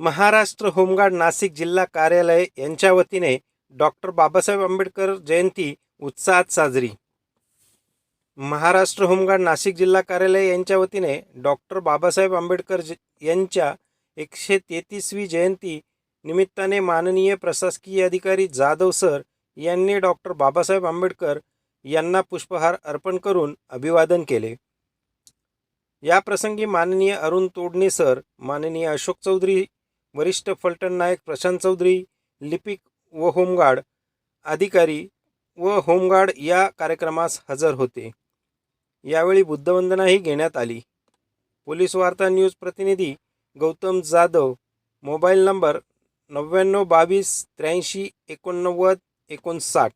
Maharashtra home guard Nashik जिल्हा कार्यालय यांच्या वतीने डॉक्टर बाबासाहेब आंबेडकर जयंती उत्साहात साजरी. महाराष्ट्र होमगार्ड नाशिक जिल्हा कार्यालय यांच्या वतीने डॉक्टर बाबासाहेब आंबेडकर ज यांच्या एकशे तेहतीसवी जयंती निमित्ताने माननीय प्रशासकीय अधिकारी जाधव सर यांनी डॉक्टर बाबासाहेब आंबेडकर यांना पुष्पहार अर्पण करून अभिवादन केले. या प्रसंगी माननीय अरुण तोडणे सर माननीय अशोक चौधरी वरिष्ठ फलटण नायक प्रशांत चौधरी लिपिक व होमगार्ड अधिकारी व होमगार्ड या कार्यक्रमास हजर होते. यावेळी बुद्धवंदनाही घेण्यात आली. पोलीस वार्ता न्यूज प्रतिनिधी गौतम जाधव मोबाईल नंबर नव्याण्णव बावीस त्र्याऐंशी एकोणनव्वद एकोणसाठ.